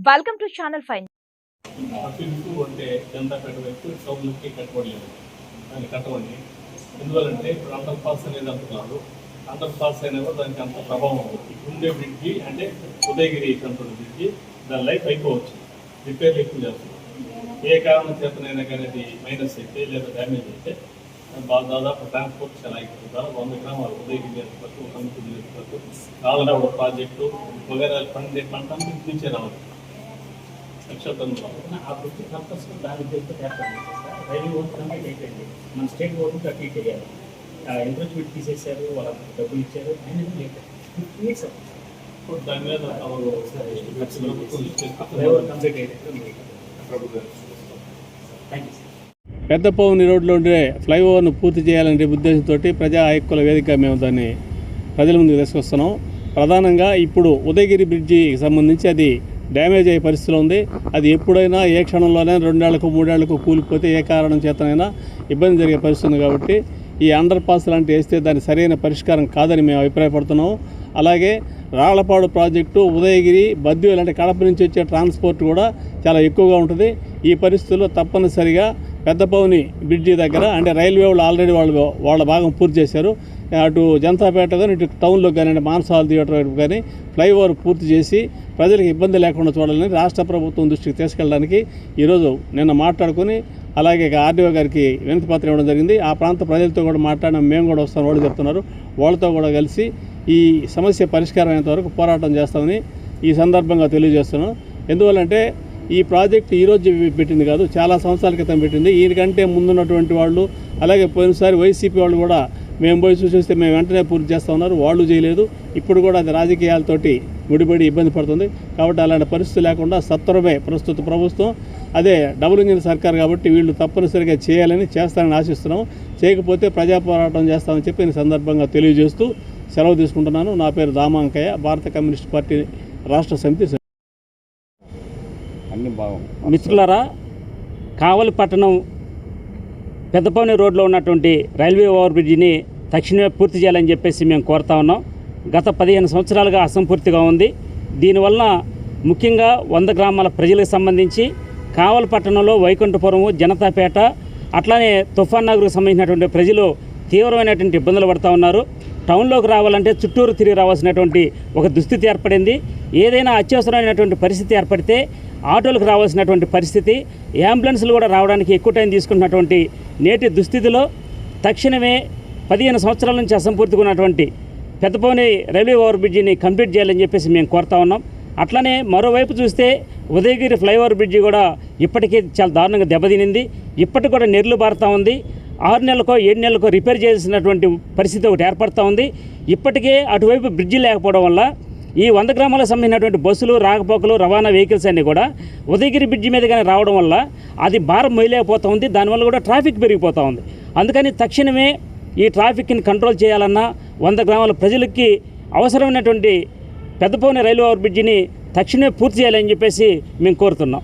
Welcome to channel fine అటు ఇటు అంటే వైపు టౌన్కి దాన్ని కట్టవండి ఎందువల్లంటే ఇప్పుడు అండర్ పాస్ అనేది అంటున్నారు అండర్ పాస్ అయినా కూడా దానికి అంత ప్రభావం ఉంది ఉండే బ్రిడ్జి అంటే ఉదయగిరి కంట్రోల్ బ్రిడ్జి దాని లైఫ్ అయిపోవచ్చు. రిపేర్లు ఎక్కువ చేస్తుంది ఏ కారణం చేతనైనా కానీ అది మైనస్ అయితే లేదా డ్యామేజ్ అయితే బాగా దాదాపు ట్రాన్స్పోర్ట్ చాలా అయిపోతుంది వంద గ్రామాలు ఉదయగిరి ఎత్తుకోవచ్చు ఒక ఎత్తుకోవచ్చు కాలరావు ప్రాజెక్టు వగేరా పండి పంట నుంచి రావాలి పెద్ద ఆ దృష్టి కల్పస్కి దాని ఉద్దేశంతో రైల్వే కంప్లీట్ అయిపోయింది మన స్టేట్ అయ్యారు ఎంక్రోచ్మెంట్ తీసేశారు వాళ్ళకి డబ్బులు ఇచ్చారు ఇప్పుడు దాని మీద కంప్లీట్ థ్యాంక్ యూ రోడ్లో ఉండే ఫ్లైఓవర్ను పూర్తి చేయాలనే ఉద్దేశంతో ప్రజా హక్కుల వేదిక మేము దాన్ని ప్రజల ముందుకు తీసుకొస్తున్నాం. ప్రధానంగా ఇప్పుడు ఉదయగిరి బ్రిడ్జికి సంబంధించి అది డ్యామేజ్ అయ్యే పరిస్థితిలో ఉంది. అది ఎప్పుడైనా ఏ క్షణంలోనే రెండేళ్ళకు మూడేళ్ళకు కూలిపోతే ఏ కారణం చేతనైనా ఇబ్బంది జరిగే పరిస్థితి ఉంది కాబట్టి ఈ అండర్ పాస్ లాంటివి వేస్తే దాని సరైన పరిష్కారం కాదని మేము అభిప్రాయపడుతున్నాము అలాగే రాళ్ళపాడు ప్రాజెక్టు ఉదయగిరి బద్ది లాంటి కడప నుంచి వచ్చే ట్రాన్స్పోర్ట్ కూడా చాలా ఎక్కువగా ఉంటుంది. ఈ పరిస్థితుల్లో తప్పనిసరిగా పెద్దపౌని బ్రిడ్జి దగ్గర అంటే రైల్వే వాళ్ళు ఆల్రెడీ వాళ్ళు వాళ్ళ భాగం పూర్తి చేశారు. అటు జనతాపేట కానీ ఇటు టౌన్లో కానీ అంటే మానసాల థియేటర్ వైపు కానీ ఫ్లైఓవర్ పూర్తి చేసి ప్రజలకు ఇబ్బంది లేకుండా చూడాలని రాష్ట్ర ప్రభుత్వం దృష్టికి తీసుకెళ్ళడానికి ఈరోజు నిన్న మాట్లాడుకొని అలాగే ఆర్డీఓ గారికి వినతి పత్రం ఇవ్వడం జరిగింది. ఆ ప్రాంత ప్రజలతో కూడా మాట్లాడిన. మేము కూడా వస్తాం వాళ్ళు చెప్తున్నారు. వాళ్ళతో కూడా కలిసి ఈ సమస్య పరిష్కారం అయ్యేంత వరకు పోరాటం చేస్తామని ఈ సందర్భంగా తెలియజేస్తున్నాం. ఎందువల్లంటే ఈ ప్రాజెక్ట్ ఈరోజు పెట్టింది కాదు చాలా సంవత్సరాల క్రితం పెట్టింది. దీనికంటే ముందున్నటువంటి వాళ్ళు అలాగే పోయినసారి వైసీపీ వాళ్ళు కూడా మేము పోయి చూసేస్తే మేము వెంటనే పూర్తి చేస్తూ ఉన్నారు. వాళ్ళు చేయలేదు. ఇప్పుడు కూడా అది రాజకీయాలతోటి ముడిపడి ఇబ్బంది పడుతుంది. కాబట్టి అలాంటి పరిస్థితి లేకుండా సత్వరమే ప్రస్తుత ప్రభుత్వం. అదే డబుల్ ఇంజిన్ సర్కార్ కాబట్టి వీళ్ళు తప్పనిసరిగా చేయాలని చేస్తారని ఆశిస్తున్నాము. చేయకపోతే ప్రజా పోరాటం చేస్తామని చెప్పి ఈ సందర్భంగా తెలియజేస్తూ సెలవు తీసుకుంటున్నాను. నా పేరు దామాంకయ్య భారత కమ్యూనిస్ట్ పార్టీ రాష్ట్ర సమితి అన్ని బాగుంది మిత్రులారా కావలి పట్టణం పెద్దపౌని రోడ్లో ఉన్నటువంటి రైల్వే ఓవర్ బ్రిడ్జిని తక్షణమే పూర్తి చేయాలని చెప్పేసి మేము కోరుతా ఉన్నాం. గత పదిహేను సంవత్సరాలుగా అసంపూర్తిగా ఉంది. దీనివల్ల ముఖ్యంగా వంద గ్రామాల ప్రజలకు సంబంధించి కావలి పట్టణంలో వైకుంఠపురము జనతాపేట అట్లానే తుఫాన్ నగర్కు సంబంధించినటువంటి ప్రజలు తీవ్రమైనటువంటి ఇబ్బందులు పడుతూ ఉన్నారు. టౌన్లోకి రావాలంటే చుట్టూరు తిరిగి రావాల్సినటువంటి ఒక దుస్థితి ఏర్పడింది. ఏదైనా అత్యవసరమైనటువంటి పరిస్థితి ఏర్పడితే ఆటోలకు రావాల్సినటువంటి పరిస్థితి అంబులెన్స్లు కూడా రావడానికి ఎక్కువ టైం తీసుకుంటున్నటువంటి నేటి దుస్థితిలో తక్షణమే పదిహేను సంవత్సరాల నుంచి అసంపూర్తిగా ఉన్నటువంటి పెద్దపోని రైల్వే ఓవర్ బ్రిడ్జిని కంప్లీట్ చేయాలని చెప్పేసి మేము కోరుతా ఉన్నాం. అట్లనే మరోవైపు చూస్తే ఉదయగిరి ఫ్లైఓవర్ బ్రిడ్జి కూడా ఇప్పటికీ చాలా దారుణంగా దెబ్బతినింది. ఇప్పటికి కూడా నెర్లు బారుతూ ఉంది. ఆరు నెలలకో ఏడు నెలలకో రిపేర్ చేసినటువంటి పరిస్థితి ఒకటి ఏర్పడుతూ ఉంది. ఇప్పటికే అటువైపు బ్రిడ్జి లేకపోవడం వల్ల ఈ వంద గ్రామాలకు సంబంధించినటువంటి బస్సులు రాకపోకలు రవాణా వెహికల్స్ అన్నీ కూడా ఉదయగిరి బ్రిడ్జి మీద కానీ రావడం వల్ల అది భారం మొయలేకపోతూ ఉంది. దానివల్ల కూడా ట్రాఫిక్ పెరిగిపోతూ ఉంది. అందుకని తక్షణమే ఈ ట్రాఫిక్ని కంట్రోల్ చేయాలన్నా వంద గ్రామాల ప్రజలకి అవసరమైనటువంటి పెద్దపోని రైల్వే ఓవర్ బ్రిడ్జిని తక్షణమే పూర్తి చేయాలని చెప్పేసి మేము కోరుతున్నాం.